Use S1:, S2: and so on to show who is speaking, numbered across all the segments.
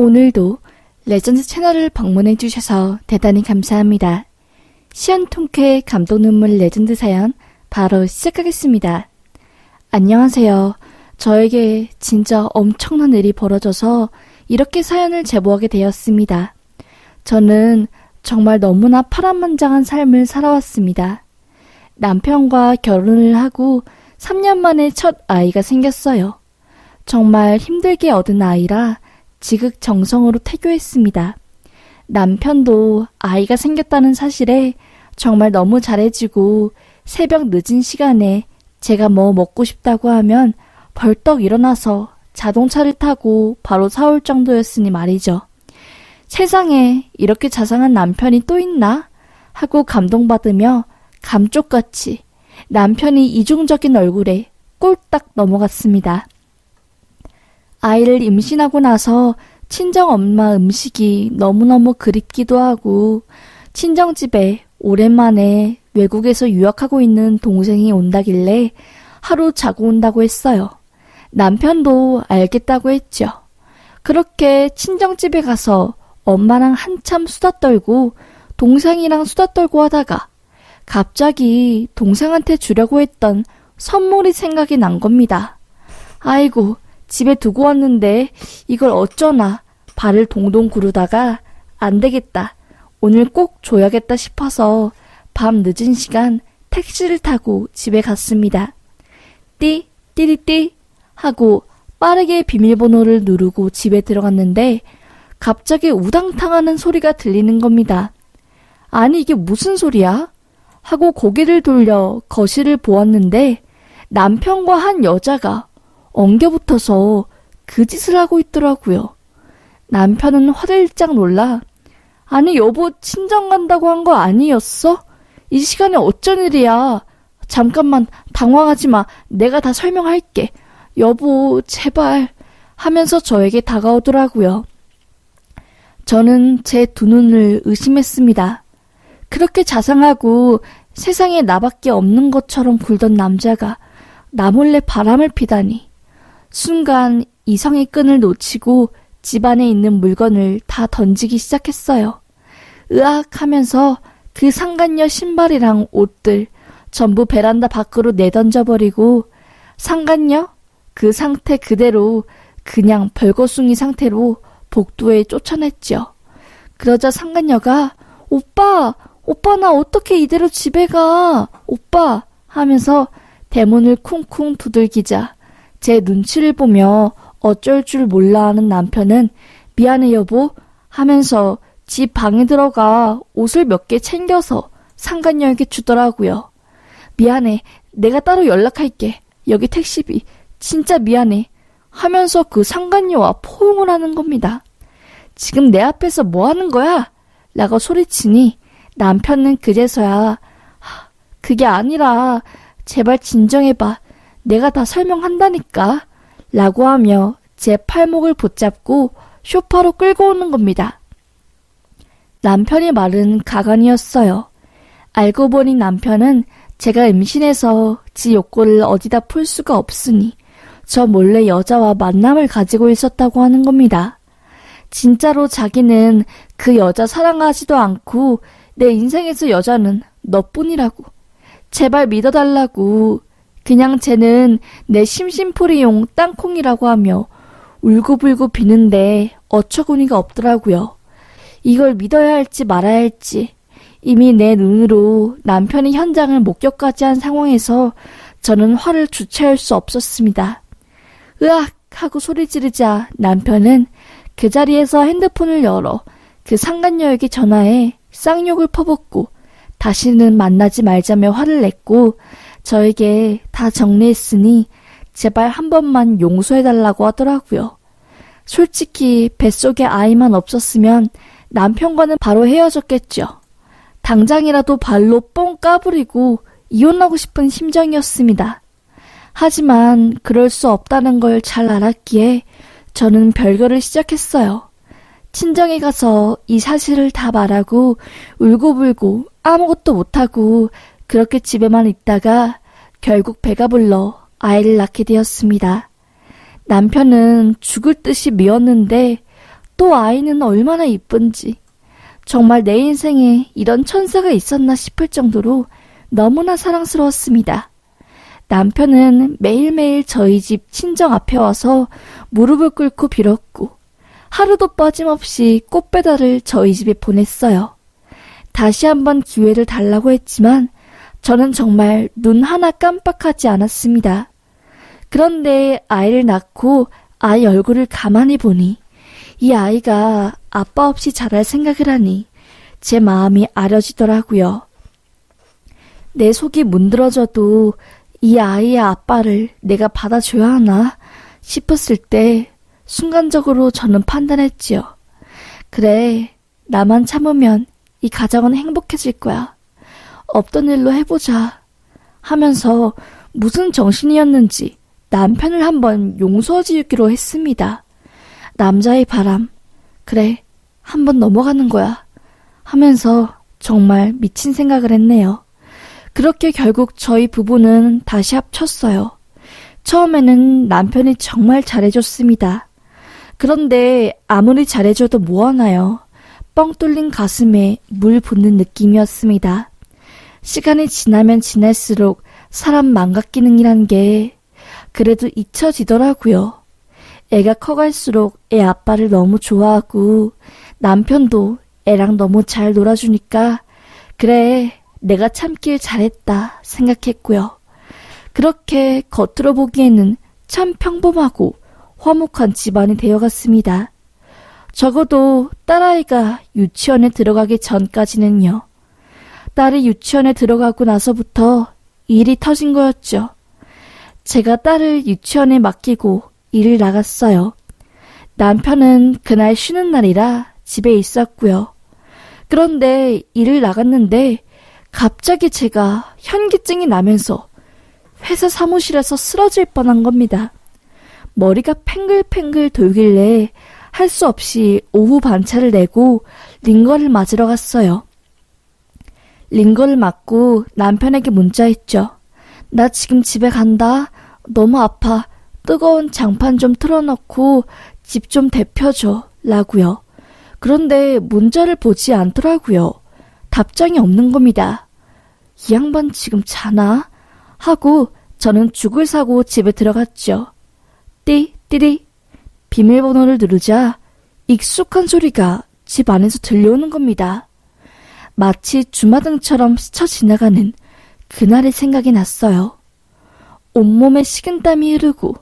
S1: 오늘도 레전드 채널을 방문해 주셔서 대단히 감사합니다. 시연통쾌 감동 눈물 레전드 사연 바로 시작하겠습니다. 안녕하세요. 저에게 진짜 엄청난 일이 벌어져서 이렇게 사연을 제보하게 되었습니다. 저는 정말 너무나 파란만장한 삶을 살아왔습니다. 남편과 결혼을 하고 3년 만에 첫 아이가 생겼어요. 정말 힘들게 얻은 아이라 지극정성으로 태교했습니다. 남편도 아이가 생겼다는 사실에 정말 너무 잘해주고 새벽 늦은 시간에 제가 뭐 먹고 싶다고 하면 벌떡 일어나서 자동차를 타고 바로 사올 정도였으니 말이죠. 세상에 이렇게 자상한 남편이 또 있나? 하고 감동받으며 감쪽같이 남편이 이중적인 얼굴에 꼴딱 넘어갔습니다. 아이를 임신하고 나서 친정 엄마 음식이 너무너무 그립기도 하고 친정 집에 오랜만에 외국에서 유학하고 있는 동생이 온다길래 하루 자고 온다고 했어요. 남편도 알겠다고 했죠. 그렇게 친정집에 가서 엄마랑 한참 수다 떨고 동생이랑 수다 떨고 하다가 갑자기 동생한테 주려고 했던 선물이 생각이 난 겁니다. 아이고, 집에 두고 왔는데 이걸 어쩌나 발을 동동 구르다가 안 되겠다. 오늘 꼭 줘야겠다 싶어서 밤 늦은 시간 택시를 타고 집에 갔습니다. 띠, 띠리띠 하고 빠르게 비밀번호를 누르고 집에 들어갔는데 갑자기 우당탕 하는 소리가 들리는 겁니다. 아니 이게 무슨 소리야? 하고 고개를 돌려 거실을 보았는데 남편과 한 여자가 엉겨붙어서 그 짓을 하고 있더라고요. 남편은 화들짝 놀라 아니 여보 친정 간다고 한 거 아니었어? 이 시간에 어쩐 일이야? 잠깐만 당황하지 마. 내가 다 설명할게. 여보 제발 하면서 저에게 다가오더라고요. 저는 제 두 눈을 의심했습니다. 그렇게 자상하고 세상에 나밖에 없는 것처럼 굴던 남자가 나 몰래 바람을 피다니. 순간 이성의 끈을 놓치고 집안에 있는 물건을 다 던지기 시작했어요. 으악 하면서 그 상간녀 신발이랑 옷들 전부 베란다 밖으로 내던져버리고 상간녀 그 상태 그대로 그냥 벌거숭이 상태로 복도에 쫓아냈죠. 그러자 상간녀가 오빠 오빠 나 어떻게 이대로 집에 가 오빠 하면서 대문을 쿵쿵 두들기자 제 눈치를 보며 어쩔 줄 몰라 하는 남편은 미안해 여보 하면서 집 방에 들어가 옷을 몇 개 챙겨서 상간녀에게 주더라고요. 미안해. 내가 따로 연락할게. 여기 택시비. 진짜 미안해. 하면서 그 상간녀와 포옹을 하는 겁니다. 지금 내 앞에서 뭐 하는 거야? 라고 소리치니 남편은 그제서야 그게 아니라 제발 진정해봐. 내가 다 설명한다니까. 라고 하며 제 팔목을 붙잡고 쇼파로 끌고 오는 겁니다. 남편의 말은 가관이었어요. 알고 보니 남편은 제가 임신해서 지 욕구를 어디다 풀 수가 없으니 저 몰래 여자와 만남을 가지고 있었다고 하는 겁니다. 진짜로 자기는 그 여자 사랑하지도 않고 내 인생에서 여자는 너뿐이라고. 제발 믿어달라고. 그냥 쟤는 내 심심풀이용 땅콩이라고 하며 울고불고 비는데 어처구니가 없더라고요. 이걸 믿어야 할지 말아야 할지 이미 내 눈으로 남편이 현장을 목격까지 한 상황에서 저는 화를 주체할 수 없었습니다. 으악! 하고 소리 지르자 남편은 그 자리에서 핸드폰을 열어 그 상간녀에게 전화해 쌍욕을 퍼붓고 다시는 만나지 말자며 화를 냈고 저에게 다 정리했으니 제발 한 번만 용서해달라고 하더라고요. 솔직히 뱃속에 아이만 없었으면 남편과는 바로 헤어졌겠죠. 당장이라도 발로 뻥 까부리고 이혼하고 싶은 심정이었습니다. 하지만 그럴 수 없다는 걸 잘 알았기에 저는 별거를 시작했어요. 친정에 가서 이 사실을 다 말하고 울고불고 아무것도 못하고 그렇게 집에만 있다가 결국 배가 불러 아이를 낳게 되었습니다. 남편은 죽을 듯이 미웠는데 또 아이는 얼마나 이쁜지. 정말 내 인생에 이런 천사가 있었나 싶을 정도로 너무나 사랑스러웠습니다. 남편은 매일매일 저희 집 친정 앞에 와서 무릎을 꿇고 빌었고, 하루도 빠짐없이 꽃배달을 저희 집에 보냈어요. 다시 한번 기회를 달라고 했지만, 저는 정말 눈 하나 깜빡하지 않았습니다. 그런데 아이를 낳고 아이 얼굴을 가만히 보니, 이 아이가 아빠 없이 자랄 생각을 하니, 제 마음이 아려지더라고요. 내 속이 문드러져도 이 아이의 아빠를 내가 받아줘야 하나 싶었을 때 순간적으로 저는 판단했지요. 그래, 나만 참으면 이 가정은 행복해질 거야. 없던 일로 해보자. 하면서 무슨 정신이었는지 남편을 한번 용서해주기로 했습니다. 남자의 바람. 그래, 한번 넘어가는 거야. 하면서 정말 미친 생각을 했네요. 그렇게 결국 저희 부부는 다시 합쳤어요. 처음에는 남편이 정말 잘해줬습니다. 그런데 아무리 잘해줘도 뭐하나요? 뻥 뚫린 가슴에 물 붓는 느낌이었습니다. 시간이 지나면 지날수록 사람 망각 기능이란 게 그래도 잊혀지더라고요. 애가 커갈수록 애 아빠를 너무 좋아하고 남편도 애랑 너무 잘 놀아주니까 그래 내가 참길 잘했다 생각했고요. 그렇게 겉으로 보기에는 참 평범하고 화목한 집안이 되어갔습니다. 적어도 딸아이가 유치원에 들어가기 전까지는요. 딸이 유치원에 들어가고 나서부터 일이 터진 거였죠. 제가 딸을 유치원에 맡기고 일을 나갔어요. 남편은 그날 쉬는 날이라 집에 있었고요. 그런데 일을 나갔는데 갑자기 제가 현기증이 나면서 회사 사무실에서 쓰러질 뻔한 겁니다. 머리가 팽글팽글 돌길래 할 수 없이 오후 반차를 내고 링거를 맞으러 갔어요. 링거를 맞고 남편에게 문자했죠. 나 지금 집에 간다. 너무 아파. 뜨거운 장판 좀 틀어놓고 집 좀 데펴줘. 라고요. 그런데 문자를 보지 않더라고요. 답장이 없는 겁니다. 이 양반 지금 자나? 하고 저는 죽을 사고 집에 들어갔죠. 띠, 띠리. 비밀번호를 누르자 익숙한 소리가 집 안에서 들려오는 겁니다. 마치 주마등처럼 스쳐 지나가는 그날의 생각이 났어요. 온몸에 식은땀이 흐르고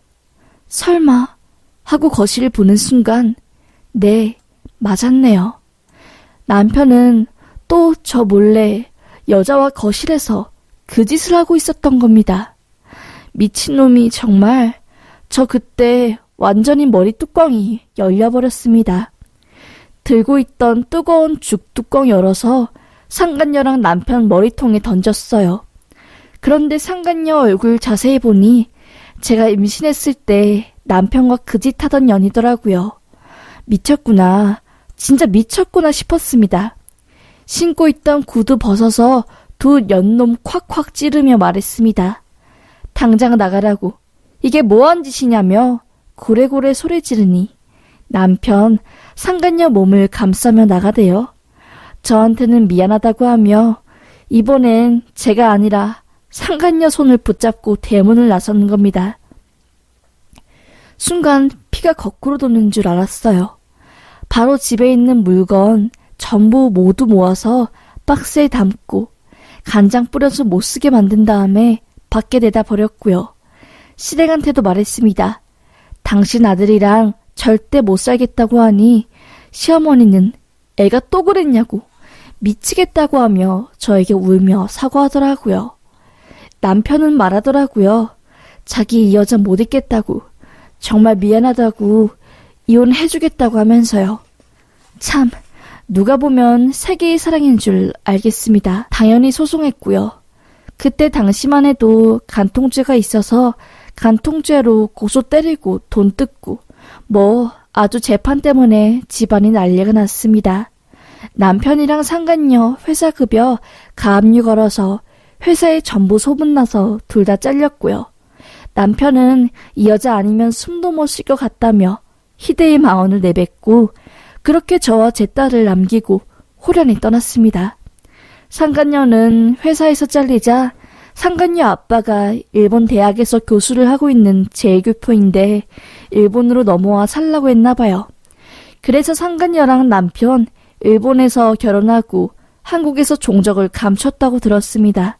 S1: 설마 하고 거실을 보는 순간 네, 맞았네요. 남편은 또 저 몰래 여자와 거실에서 그 짓을 하고 있었던 겁니다. 미친놈이 정말 저 그때 완전히 머리 뚜껑이 열려버렸습니다. 들고 있던 뜨거운 죽 뚜껑 열어서 상간녀랑 남편 머리통에 던졌어요. 그런데 상간녀 얼굴 자세히 보니 제가 임신했을 때 남편과 그 짓 하던 년이더라고요. 미쳤구나. 진짜 미쳤구나 싶었습니다. 신고 있던 구두 벗어서 두 연놈 콱콱 찌르며 말했습니다. 당장 나가라고. 이게 뭐한 짓이냐며 고래고래 소리 지르니 남편 상간녀 몸을 감싸며 나가대요. 저한테는 미안하다고 하며 이번엔 제가 아니라 상간녀 손을 붙잡고 대문을 나서는 겁니다. 순간 피가 거꾸로 도는 줄 알았어요. 바로 집에 있는 물건 전부 모두 모아서 박스에 담고 간장 뿌려서 못 쓰게 만든 다음에 밖에 내다 버렸고요. 시댁한테도 말했습니다. 당신 아들이랑 절대 못 살겠다고 하니 시어머니는 애가 또 그랬냐고 미치겠다고 하며 저에게 울며 사과하더라고요. 남편은 말하더라고요. 자기 이 여자 못 있겠다고 정말 미안하다고 이혼해주겠다고 하면서요. 참, 누가 보면 세계의 사랑인 줄 알겠습니다. 당연히 소송했고요. 그때 당시만 해도 간통죄가 있어서 간통죄로 고소 때리고 돈 뜯고 뭐 아주 재판 때문에 집안이 난리가 났습니다. 남편이랑 상간녀 회사 급여 가압류 걸어서 회사에 전부 소문나서 둘 다 잘렸고요. 남편은 이 여자 아니면 숨도 못 쉴 것 같다며 희대의 망언을 내뱉고 그렇게 저와 제 딸을 남기고 호련히 떠났습니다. 상간녀는 회사에서 잘리자 상간녀 아빠가 일본 대학에서 교수를 하고 있는 제1교포인데 일본으로 넘어와 살라고 했나 봐요. 그래서 상간녀랑 남편 일본에서 결혼하고 한국에서 종적을 감췄다고 들었습니다.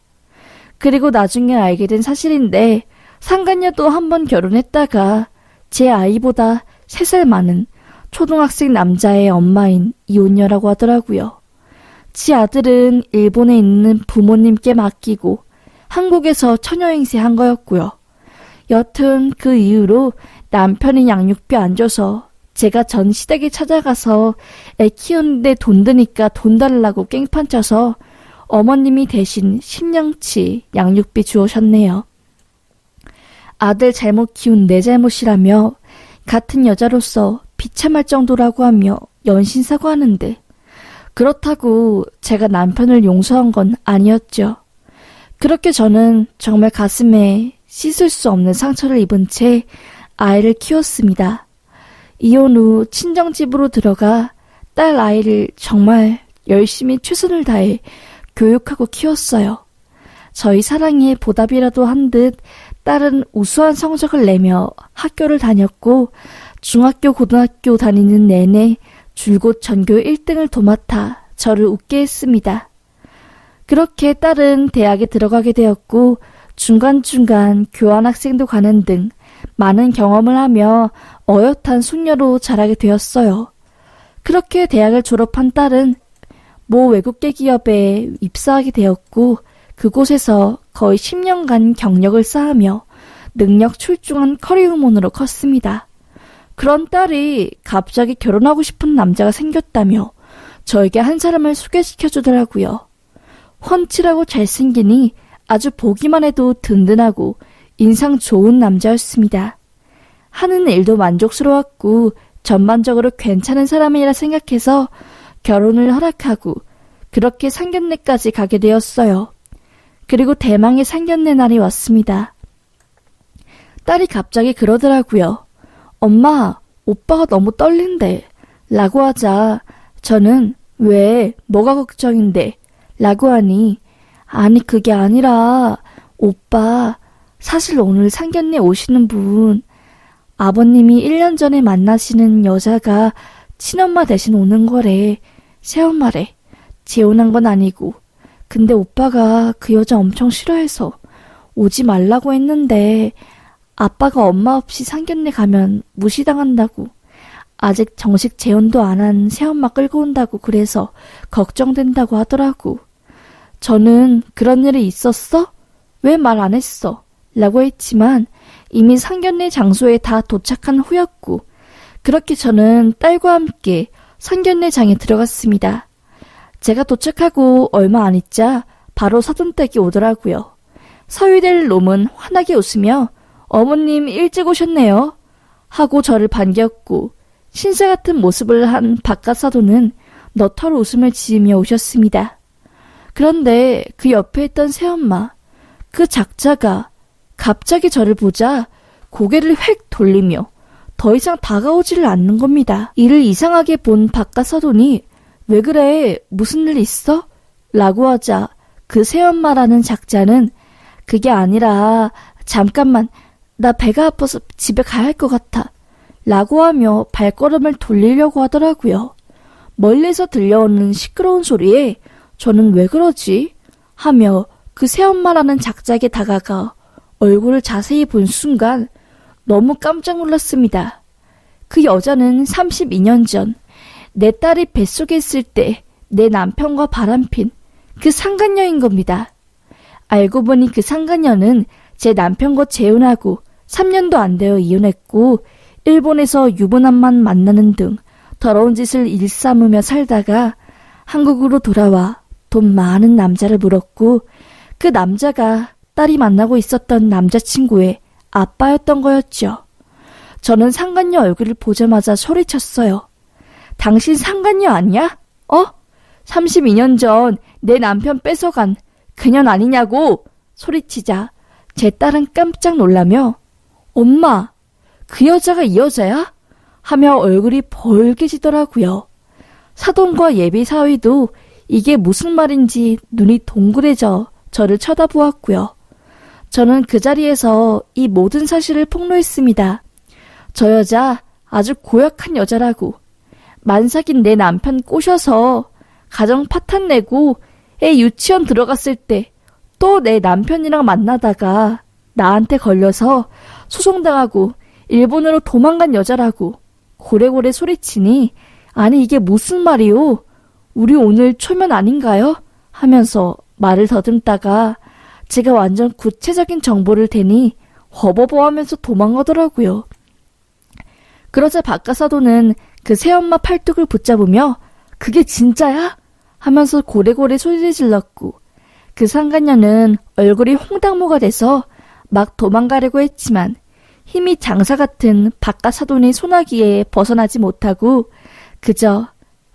S1: 그리고 나중에 알게 된 사실인데 상간녀도 한 번 결혼했다가 제 아이보다 3살 많은 초등학생 남자의 엄마인 이혼녀라고 하더라고요. 지 아들은 일본에 있는 부모님께 맡기고 한국에서 처녀행세 한 거였고요. 여튼 그 이후로 남편이 양육비 안 줘서 제가 전 시댁에 찾아가서 애 키우는데 돈 드니까 돈 달라고 깽판 쳐서 어머님이 대신 10년치 양육비 주오셨네요. 아들 잘못 키운 내 잘못이라며 같은 여자로서 비참할 정도라고 하며 연신 사과하는데 그렇다고 제가 남편을 용서한 건 아니었죠. 그렇게 저는 정말 가슴에 씻을 수 없는 상처를 입은 채 아이를 키웠습니다. 이혼 후 친정집으로 들어가 딸 아이를 정말 열심히 최선을 다해 교육하고 키웠어요. 저희 사랑에 보답이라도 한 듯 딸은 우수한 성적을 내며 학교를 다녔고 중학교, 고등학교 다니는 내내 줄곧 전교 1등을 도맡아 저를 웃게 했습니다. 그렇게 딸은 대학에 들어가게 되었고 중간중간 교환학생도 가는 등 많은 경험을 하며 어엿한 숙녀로 자라게 되었어요. 그렇게 대학을 졸업한 딸은 모 외국계 기업에 입사하게 되었고 그곳에서 거의 10년간 경력을 쌓으며 능력 출중한 커리우먼으로 컸습니다. 그런 딸이 갑자기 결혼하고 싶은 남자가 생겼다며 저에게 한 사람을 소개시켜 주더라고요. 훤칠하고 잘생기니 아주 보기만 해도 든든하고 인상 좋은 남자였습니다. 하는 일도 만족스러웠고 전반적으로 괜찮은 사람이라 생각해서 결혼을 허락하고 그렇게 상견례까지 가게 되었어요. 그리고 대망의 상견례 날이 왔습니다. 딸이 갑자기 그러더라고요. 엄마, 오빠가 너무 떨린대. 라고 하자 저는 왜, 뭐가 걱정인데? 라고 하니, 아니, 그게 아니라, 오빠, 사실 오늘 상견례 오시는 분, 아버님이 1년 전에 만나시는 여자가 친엄마 대신 오는 거래. 새엄마래. 재혼한 건 아니고. 근데 오빠가 그 여자 엄청 싫어해서 오지 말라고 했는데 아빠가 엄마 없이 상견례 가면 무시당한다고. 아직 정식 재혼도 안 한 새엄마 끌고 온다고 그래서 걱정된다고 하더라고. 저는 그런 일이 있었어? 왜 말 안 했어? 라고 했지만 이미 상견례 장소에 다 도착한 후였고 그렇게 저는 딸과 함께 상견례장에 들어갔습니다. 제가 도착하고 얼마 안 있자 바로 사돈댁이 오더라고요. 서유될 놈은 환하게 웃으며 어머님 일찍 오셨네요. 하고 저를 반겼고 신세 같은 모습을 한 바깥 사돈은 너털 웃음을 지으며 오셨습니다. 그런데 그 옆에 있던 새엄마, 그 작자가 갑자기 저를 보자 고개를 획 돌리며 더 이상 다가오지를 않는 겁니다. 이를 이상하게 본 바깥 사돈이 왜 그래? 무슨 일 있어? 라고 하자 그 새엄마라는 작자는 그게 아니라 잠깐만 나 배가 아파서 집에 가야 할 것 같아. 라고 하며 발걸음을 돌리려고 하더라고요. 멀리서 들려오는 시끄러운 소리에 저는 왜 그러지? 하며 그 새엄마라는 작자에게 다가가 얼굴을 자세히 본 순간 너무 깜짝 놀랐습니다. 그 여자는 32년 전 내 딸이 뱃속에 있을 때 내 남편과 바람핀 그 상간녀인 겁니다. 알고 보니 그 상간녀는 제 남편과 재혼하고 3년도 안 되어 이혼했고 일본에서 유부남만 만나는 등 더러운 짓을 일삼으며 살다가 한국으로 돌아와 돈 많은 남자를 물었고 그 남자가 딸이 만나고 있었던 남자친구의 아빠였던 거였죠. 저는 상간녀 얼굴을 보자마자 소리쳤어요. 당신 상간녀 아니야? 어? 32년 전 내 남편 뺏어간 그년 아니냐고 소리치자 제 딸은 깜짝 놀라며 엄마 그 여자가 이 여자야? 하며 얼굴이 벌개지더라고요. 사돈과 예비 사위도 이게 무슨 말인지 눈이 동그래져 저를 쳐다보았고요. 저는 그 자리에서 이 모든 사실을 폭로했습니다. 저 여자 아주 고약한 여자라고. 만삭인 내 남편 꼬셔서 가정 파탄 내고 애 유치원 들어갔을 때 또 내 남편이랑 만나다가 나한테 걸려서 소송당하고 일본으로 도망간 여자라고 고래고래 소리치니 아니 이게 무슨 말이오? 우리 오늘 초면 아닌가요? 하면서 말을 더듬다가 제가 완전 구체적인 정보를 대니 허버버 하면서 도망가더라고요. 그러자 박가사도는 그 새엄마 팔뚝을 붙잡으며 그게 진짜야? 하면서 고래고래 소리를 질렀고 그 상간녀는 얼굴이 홍당무가 돼서 막 도망가려고 했지만 힘이 장사 같은 박가사돈의 소나기에 벗어나지 못하고 그저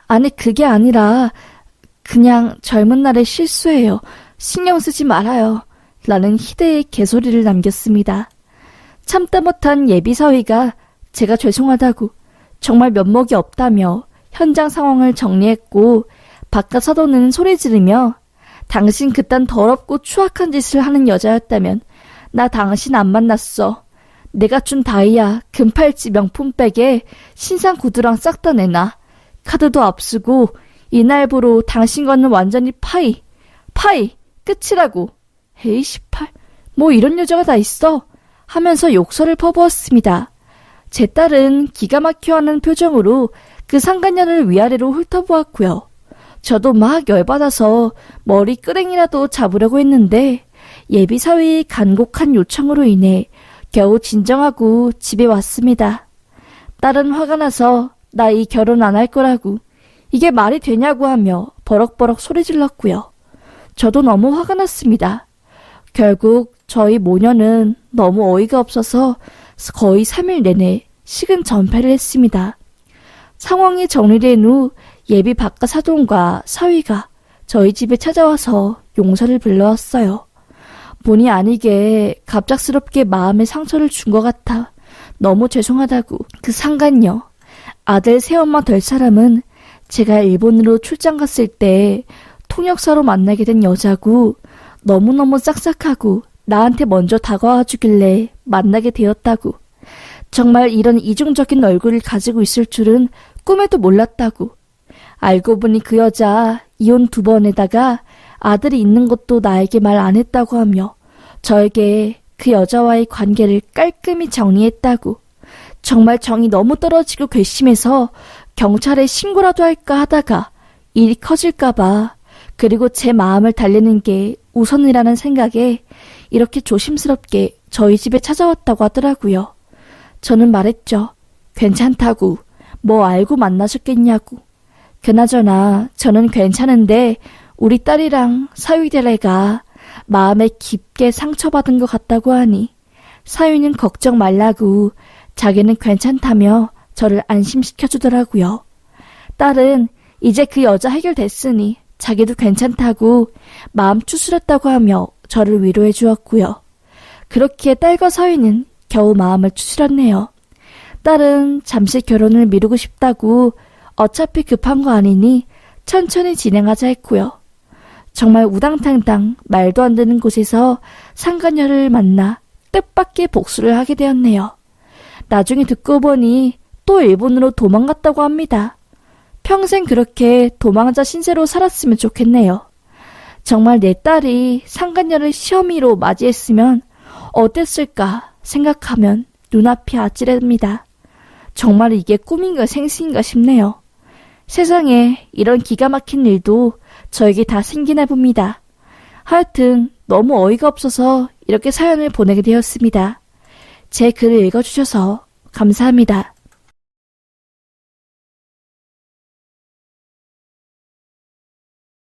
S1: 아니 그게 아니라 그냥 젊은 날의 실수예요. 신경 쓰지 말아요. 라는 희대의 개소리를 남겼습니다. 참다 못한 예비사위가 제가 죄송하다고 정말 면목이 없다며 현장 상황을 정리했고 바깥 사도는 소리 지르며 당신 그딴 더럽고 추악한 짓을 하는 여자였다면 나 당신 안 만났어. 내가 준 다이아 금팔찌 명품백에 신상 구두랑 싹 다 내놔. 카드도 앞쓰고 이날부로 당신과는 완전히 파이. 파이. 끝이라고. 헤이 시팔. 뭐 이런 여자가 다 있어. 하면서 욕설을 퍼부었습니다. 제 딸은 기가 막혀 하는 표정으로 그 상간녀를 위아래로 훑어보았고요. 저도 막 열받아서 머리 끄댕이라도 잡으려고 했는데 예비 사위의 간곡한 요청으로 인해 겨우 진정하고 집에 왔습니다. 딸은 화가 나서 나 이 결혼 안 할 거라고 이게 말이 되냐고 하며 버럭버럭 소리 질렀고요. 저도 너무 화가 났습니다. 결국 저희 모녀는 너무 어이가 없어서 거의 3일 내내 식은 전폐를 했습니다. 상황이 정리된 후 예비 바깥 사돈과 사위가 저희 집에 찾아와서 용서를 불러왔어요. 본의 아니게 갑작스럽게 마음에 상처를 준 것 같아 너무 죄송하다고 그 상간녀 아들 새엄마 될 사람은 제가 일본으로 출장 갔을 때 통역사로 만나게 된 여자고 너무너무 싹싹하고 나한테 먼저 다가와 주길래 만나게 되었다고 정말 이런 이중적인 얼굴을 가지고 있을 줄은 꿈에도 몰랐다고 알고 보니 그 여자 이혼 두 번에다가 아들이 있는 것도 나에게 말 안 했다고 하며 저에게 그 여자와의 관계를 깔끔히 정리했다고. 정말 정이 너무 떨어지고 괘씸해서 경찰에 신고라도 할까 하다가 일이 커질까봐 그리고 제 마음을 달래는 게 우선이라는 생각에 이렇게 조심스럽게 저희 집에 찾아왔다고 하더라고요. 저는 말했죠. 괜찮다고. 뭐 알고 만나셨겠냐고. 그나저나 저는 괜찮은데 우리 딸이랑 사위대래가 마음에 깊게 상처받은 것 같다고 하니 사위는 걱정 말라고 자기는 괜찮다며 저를 안심시켜 주더라고요. 딸은 이제 그 여자 해결됐으니 자기도 괜찮다고 마음 추스렸다고 하며 저를 위로해 주었고요. 그렇게 딸과 사위는 겨우 마음을 추스렸네요. 딸은 잠시 결혼을 미루고 싶다고 어차피 급한 거 아니니 천천히 진행하자 했고요. 정말 우당탕당 말도 안 되는 곳에서 상간녀를 만나 뜻밖의 복수를 하게 되었네요. 나중에 듣고 보니 또 일본으로 도망갔다고 합니다. 평생 그렇게 도망자 신세로 살았으면 좋겠네요. 정말 내 딸이 상간녀를 시어미로 맞이했으면 어땠을까 생각하면 눈앞이 아찔합니다. 정말 이게 꿈인가 생시인가 싶네요. 세상에 이런 기가 막힌 일도 저에게 다 생기나 봅니다. 하여튼 너무 어이가 없어서 이렇게 사연을 보내게 되었습니다. 제 글을 읽어주셔서 감사합니다.